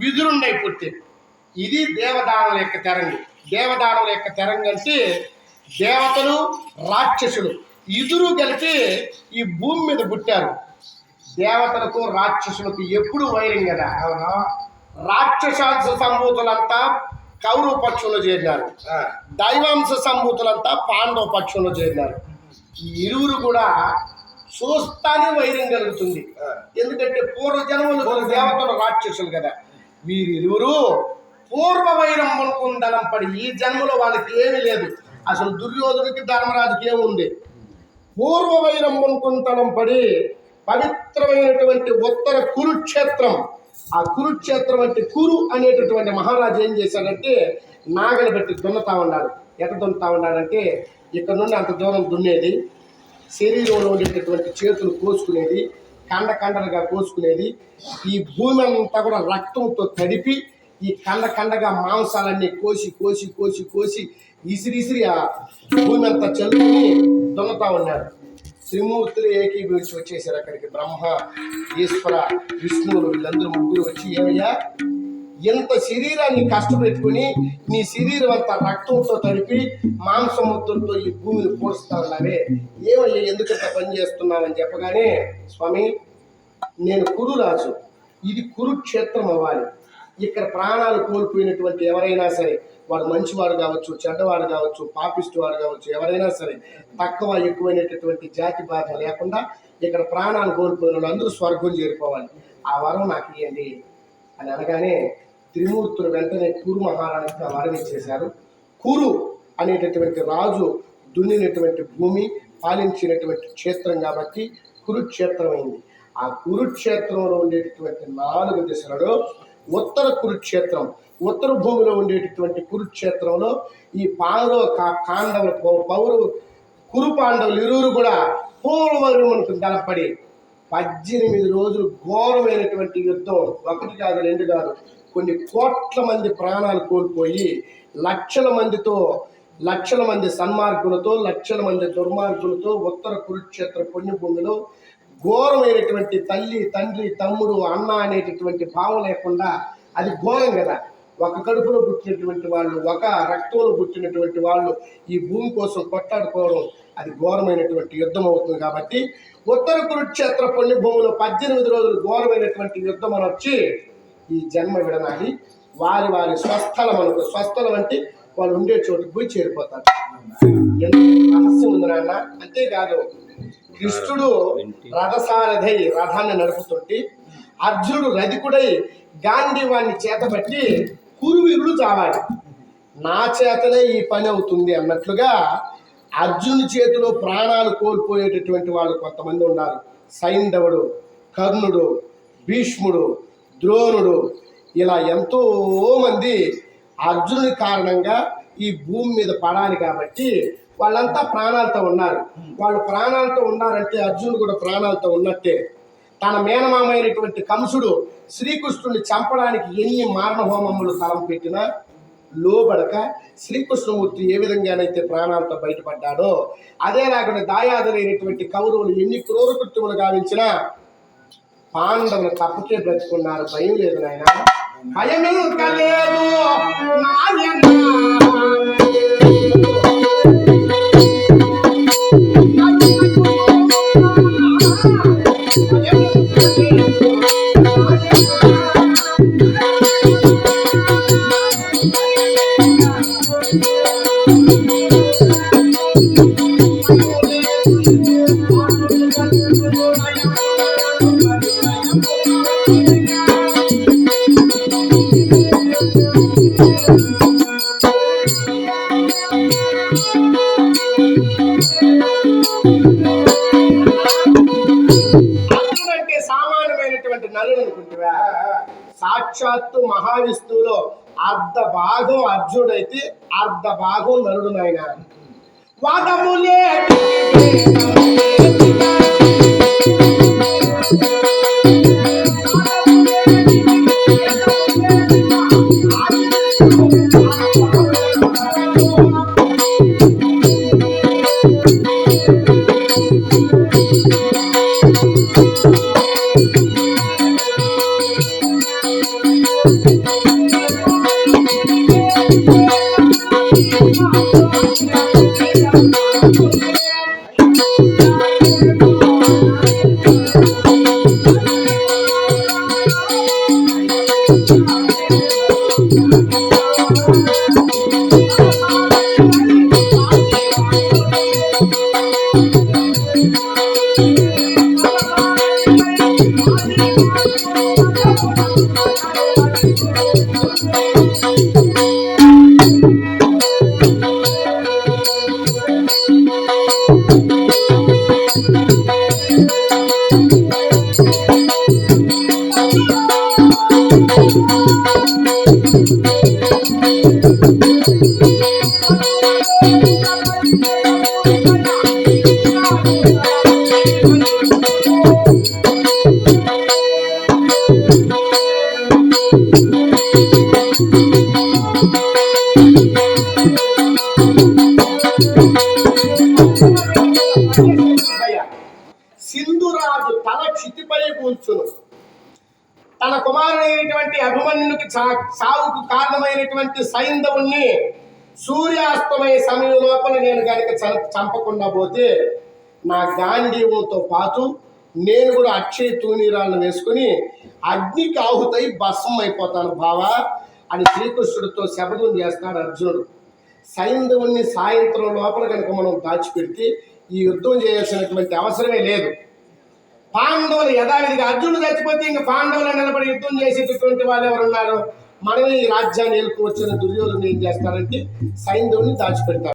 విదురుండై పుట్టి. ఇది దేవదానవుల యొక్క తెరంగి. దేవదానవుల యొక్క తెరంగి అంటే దేవతలు రాక్షసులు. ఇదురు కలిపి ఈ భూమి మీద పుట్టారు. దేవతలకు రాక్షసులకు ఎప్పుడు వైరం కదా? అవునా. రాక్షస సంభూతులంతా కౌరవ పక్షంలో చేరినారు. దైవాంశ సంభూతులంతా పాండవ పక్షంలో చేరినారు. ఈ ఇరువురు కూడా చూస్తానే వైరం కలుగుతుంది. ఎందుకంటే పూర్వజన్మలు దేవతలు రాక్షసులు కదా? వీరిరువురు పూర్వ వైరం అనుకుందనం పడి ఈ జన్మలో వాళ్ళకి ఏమీ లేదు. అసలు దుర్యోధనుడికి ధర్మరాజుకి ఏముంది? పూర్వ వైరం అనుకుంతనం పడి పవిత్రమైనటువంటి ఉత్తర కురుక్షేత్రం ఆ కురుక్షేత్రం అంటే కురు అనేటటువంటి మహారాజు ఏం చేశాడంటే నాగలి పెట్టి దున్నుతా ఉన్నాడు. ఎట దున్నుతా ఉన్నాడంటే ఇక్కడ నుండి అంత దూరం దున్నేది శరీరంలో ఉండేటటువంటి చేతులు కోసుకునేది కండ కండలుగా కోసుకునేది. ఈ భూమి అంతా కూడా రక్తంతో తడిపి ఈ కండ కండగా మాంసాలన్నీ కోసి కోసి కోసి కోసి ఇసిరి ఆ భూమి అంతా చల్లుకుని దున్నుతా ఉన్నాడు త్రిమూర్తులు ఏకీభవించి వచ్చేసారు అక్కడికి. బ్రహ్మ ఈశ్వర విష్ణువులు వీళ్ళందరూ ముగ్గురు వచ్చి ఏమయ్యా ఎంత శరీరాన్ని కష్టపెట్టుకుని నీ శరీరం అంతా రక్తంతో తడిపి మాంసముద్దులతో ఈ భూమిని పూడుస్తా ఉన్నావే ఏమయ్యా ఎందుకంత పని చేస్తున్నావని చెప్పగానే స్వామి నేను కురురాజు ఇది కురుక్షేత్రం అవ్వాలి. ఇక్కడ ప్రాణాలు కోల్పోయినటువంటి ఎవరైనా సరే వాడు మంచివాడు కావచ్చు చెడ్డవాడు కావచ్చు పాపిస్ట్ వాడు కావచ్చు ఎవరైనా సరే తక్కువ ఎక్కువైనటువంటి జాతి బాధ లేకుండా ఇక్కడ ప్రాణాలు కోల్పోయిన వాళ్ళందరూ స్వర్గం చేరిపోవాలి. ఆ వరం నాకు ఇవ్వండి అని అనగానే త్రిమూర్తులు వెంటనే కురు మహారాణికి ఆ వరం ఇచ్చేశారు. కురు అనేటటువంటి రాజు దున్నినటువంటి భూమి పాలించినటువంటి క్షేత్రం కాబట్టి కురుక్షేత్రం అయింది. ఆ కురుక్షేత్రంలో ఉండేటటువంటి నాలుగు దిశలలో ఉత్తర కురుక్షేత్రం ఉత్తర భూమిలో ఉండేటటువంటి కురుక్షేత్రంలో ఈ పాండవ కా- కాండవులు పౌరు పౌరవు కురు పాండవులు ఇరువురు కూడా పూర్వమునకు గలపడి పద్దెనిమిది రోజులు ఘోరమైనటువంటి యుద్ధం. ఒకటి కాదు రెండు కాదు కొన్ని కోట్ల మంది ప్రాణాలు కోల్పోయి లక్షల మందితో లక్షల మంది సన్మార్గులతో లక్షల మంది దుర్మార్గులతో ఉత్తర కురుక్షేత్ర పుణ్యభూమిలో ఘోరమైనటువంటి తల్లి తండ్రి తమ్ముడు అన్న అనేటటువంటి భావం లేకుండా అది ఘోరం కదా. ఒక కడుపులో పుట్టినటువంటి వాళ్ళు ఒక రక్తంలో పుట్టినటువంటి వాళ్ళు ఈ భూమి కోసం కొట్టాడుకోవడం అది ఘోరమైనటువంటి యుద్ధం అవుతుంది కాబట్టి ఉత్తర కురుక్షేత్ర పుణ్యభూమిలో పద్దెనిమిది రోజులు ఘోరమైనటువంటి యుద్ధం అని వచ్చి ఈ జన్మ విడనాలి వారి వారి స్వస్థలం అనుకో స్వస్థలం అంటే వాళ్ళు ఉండే చోటుకు పోయి చేరిపోతారు. ఎంత రహస్యం ఉంది నాన్న. అంతేకాదు కృష్ణుడు రథసారథై రథాన్ని నడుపుతుంటే అర్జునుడు రధికుడై గాంధీవాన్ని చేతబట్టి కురువీరుడు చావాలి. నా చేతనే ఈ పని అవుతుంది అన్నట్లుగా అర్జునుడి చేతిలో ప్రాణాలు కోల్పోయేటటువంటి వాళ్ళు కొంతమంది ఉన్నారు. సైంధవుడు కర్ణుడు భీష్ముడు ద్రోణుడు ఇలా ఎంతో మంది అర్జునుడి కారణంగా ఈ భూమి మీద పడాలి కాబట్టి వాళ్ళంతా ప్రాణాలతో ఉన్నారు. వాళ్ళు ప్రాణాలతో ఉన్నారంటే అర్జునుడు కూడా ప్రాణాలతో ఉన్నట్టే. తన మేనమామైనటువంటి కంసుడు శ్రీకృష్ణుని చంపడానికి ఎన్ని మారణ హోమములు తలం పెట్టినా లోబడక శ్రీకృష్ణమూర్తి ఏ విధంగానైతే ప్రాణాలతో బయటపడ్డాడో అదే రాకుండా దాయాదులైనటువంటి కౌరవులు ఎన్ని క్రూర కృత్యములు గావించినా పాండవులు తప్పకే బ్రతుకున్నారు. భయం లేదు నాయన. భయమే కలేదు. సాక్షాత్తు మహావిష్ణువులో అర్ధ భాగం అర్జునుడైతే అర్ధ భాగం నరుడు నాయన. వాదములే కూర్చును తన కుమారుడైనటువంటి అభిమన్యునికి చా- సావుకు కారణమైనటువంటి సైంధవుణ్ణి సూర్యాస్తమయ సమయం లోపల నేను కనుక చంపకుండా పోతే నా గాంధీవంతో పాటు నేను కూడా అక్షయ తూనీరాలను వేసుకుని అగ్నికి ఆహుతై భస్మం అయిపోతాను బావా అని శ్రీకృష్ణుడితో శపథం చేస్తాడు అర్జునుడు. సైంధవుణ్ణి సాయంత్రం లోపల కనుక మనం దాచిపెడితే ఈ యుద్ధం చేయాల్సినటువంటి అవసరమే లేదు. పాండవులు యథావిధిగా అర్జునుడు చచ్చిపోతే ఇంకా పాండవులు నిలబడి యుద్ధం చేసేటటువంటి వాళ్ళు ఎవరు ఉన్నారు మనమే ఈ రాజ్యాన్ని ఏలుకోవచ్చిన దుర్యోధన ఏం చేస్తారంటే సైంధవుని దాచిపెడతారు.